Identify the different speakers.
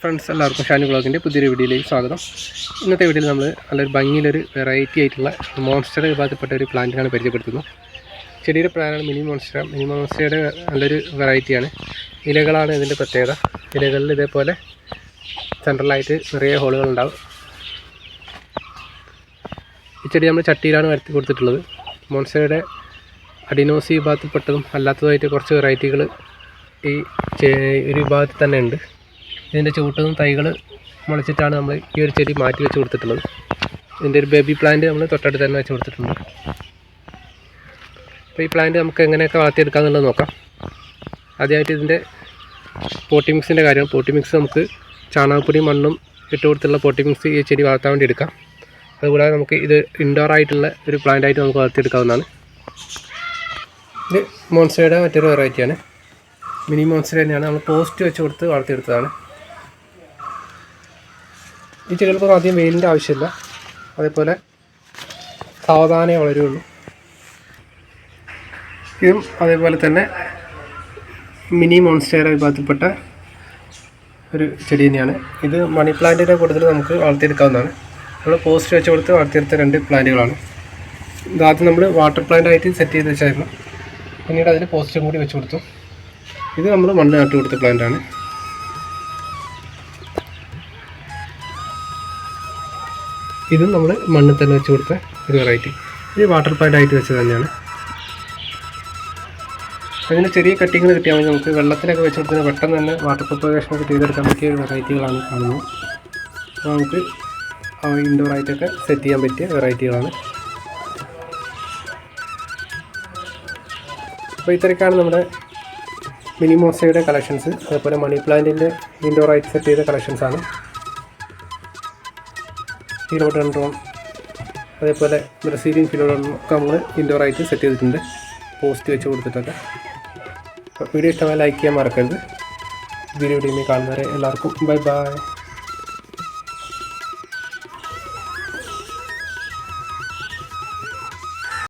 Speaker 1: Friends എല്ലാവർക്കും ഷാനി ബ്ലോഗിന്റെ പുതിയൊരു വീഡിയോയിലേക്ക് സ്വാഗതം. ഇന്നത്തെ വീഡിയോയിൽ നമ്മൾ നല്ലൊരു ഭംഗിയിലൊരു വെറൈറ്റി ആയിട്ടുള്ള മോൺസ്റ്റർ വിഭാഗത്തിൽപ്പെട്ട ഒരു പ്ലാന്റിനാണ് പരിചയപ്പെടുത്തുന്നത്. ചെടിയുടെ പ്ലാനാണ് മിനി മോൺസ്റ്റർ മിനി മോൺസ്റ്ററുടെ നല്ലൊരു വെറൈറ്റിയാണ് ഇലകളാണ് ഇതിന്റെ പ്രത്യേകത. ഇലകളിൽ ഇതേപോലെ സെൻട്രലായിട്ട് നിറയെ ഹോളുകൾ ഉണ്ടാവും. ഈ ചെടി നമ്മൾ ചട്ടിയിലാണ് വരുത്തി കൊടുത്തിട്ടുള്ളത്. മോൺസ്റ്ററുടെ അഡിനോസി വിഭാഗത്തിൽപ്പെട്ടതും അല്ലാത്തതുമായിട്ട് കുറച്ച് വെറൈറ്റികൾ ഈ ഒരു വിഭാഗത്തിൽ തന്നെ ഉണ്ട്. ഇതിന്റെ ചുവട്ടും തൈകൾ മുളച്ചിട്ടാണ് നമ്മൾ ഈ ഒരു ചെടി മാറ്റി വെച്ച് കൊടുത്തിട്ടുള്ളത്. ഇതിന്റെ ഒരു ബേബി പ്ലാന്റ് നമ്മൾ തൊട്ടടുത്ത് തന്നെ വെച്ച് കൊടുത്തിട്ടുണ്ട്. അപ്പോൾ ഈ പ്ലാന്റ് നമുക്ക് എങ്ങനെയൊക്കെ വളർത്തിയെടുക്കാം എന്നുള്ളത് നോക്കാം. ആദ്യമായിട്ട് ഇതിന്റെ പോട്ടി മിക്സിന്റെ കാര്യം. പോട്ടി മിക്സ് നമുക്ക് ചാണകപ്പൊടി മണ്ണും ഇട്ട് കൊടുത്തുള്ള പോട്ടി മിക്സ് ഈ ചെടി വളർത്താൻ വേണ്ടി എടുക്കാം. അതുകൂടാതെ നമുക്ക് ഇത് ഇൻഡോർ ആയിട്ടുള്ള ഒരു പ്ലാന്റ് ആയിട്ട് നമുക്ക് വളർത്തിയെടുക്കാവുന്നതാണ്. ഇത് മോൺസ്റ്റയുടെ മറ്റൊരു വെറൈറ്റിയാണ് മിനി മോൺസ്റ്റർ തന്നെയാണ്. നമ്മൾ പോസ്റ്റ് വെച്ച് കൊടുത്ത് വളർത്തിയെടുത്തതാണ്. ഈ ചെടികൾക്കൊന്നും അധികം വെയിലിന്റെ ആവശ്യമില്ല. അതേപോലെ സാവധാനേ വളരുള്ളൂ ഇതും അതേപോലെ തന്നെ മിനി മോൺസ്റ്റേറ വിഭാഗത്തിൽപ്പെട്ട ഒരു ചെടി തന്നെയാണ്. ഇത് മണി പ്ലാന്റിന്റെ കൂടുതൽ നമുക്ക് വളർത്തിയെടുക്കാവുന്നതാണ്. നമ്മൾ പോസ്റ്റ് വെച്ച് കൊടുത്ത് വളർത്തിയെടുത്ത രണ്ട് പ്ലാന്റുകളാണ്. ഇതാദ്യം നമ്മൾ വാട്ടർ പ്ലാന്റ് ആയിട്ട് സെറ്റ് ചെയ്ത് വെച്ചായിരുന്നു. പിന്നീട് അതിന് പോസ്റ്റും കൂടി വെച്ച് കൊടുത്തു. ഇത് നമ്മൾ മണ്ണ് നട്ട് കൊടുത്ത പ്ലാന്റ് ഇതും നമ്മൾ മണ്ണിൽ തന്നെ വെച്ച് കൊടുത്ത ഒരു വെറൈറ്റി ഇത് വാട്ടർ പ്ലാന്റ് ആയിട്ട് വെച്ചത് തന്നെയാണ്. അതിന് ചെറിയ കട്ടിങ്ങൾ കിട്ടിയാൽ മതി. നമുക്ക് വെള്ളത്തിലൊക്കെ വെച്ച് കൊടുത്താൽ പെട്ടെന്ന് തന്നെ വാട്ടർ പ്രൊപ്പഗേഷൻ ഒക്കെ ചെയ്തെടുക്കാൻ പറ്റിയ വെറൈറ്റികളാണ് കാണുന്നത്. അപ്പോൾ നമുക്ക് ഇൻഡോർ ആയിട്ടൊക്കെ സെറ്റ് ചെയ്യാൻ പറ്റിയ വെറൈറ്റികളാണ് അപ്പോൾ ഇത്രയൊക്കെയാണ് നമ്മുടെ മിനിമോസയുടെ കളക്ഷൻസ് അതേപോലെ മണി പ്ലാന്റിന്റെ ഇൻഡോർ ആയിട്ട് സെറ്റ് ചെയ്ത കളക്ഷൻസാണ് ഫിലോഡൻഡ്രോൺ അതേപോലെ ബ്രസീലിയൻ ഫിലോഡൻഡ്രോൺ ഒക്കെ നമ്മൾ ഇൻഡോർ ആയിട്ട് സെറ്റ് ചെയ്തിട്ടുണ്ട്. പോസ്റ്റ് വെച്ച് കൊടുത്തിട്ടൊക്കെ. വീഡിയോ ഇഷ്ടമായി ലൈക്ക് ചെയ്യാൻ മറക്കരുത്. വീഡിയോ വീഡിയോ കാണുന്നവരെ എല്ലാവർക്കും ബൈ ബൈ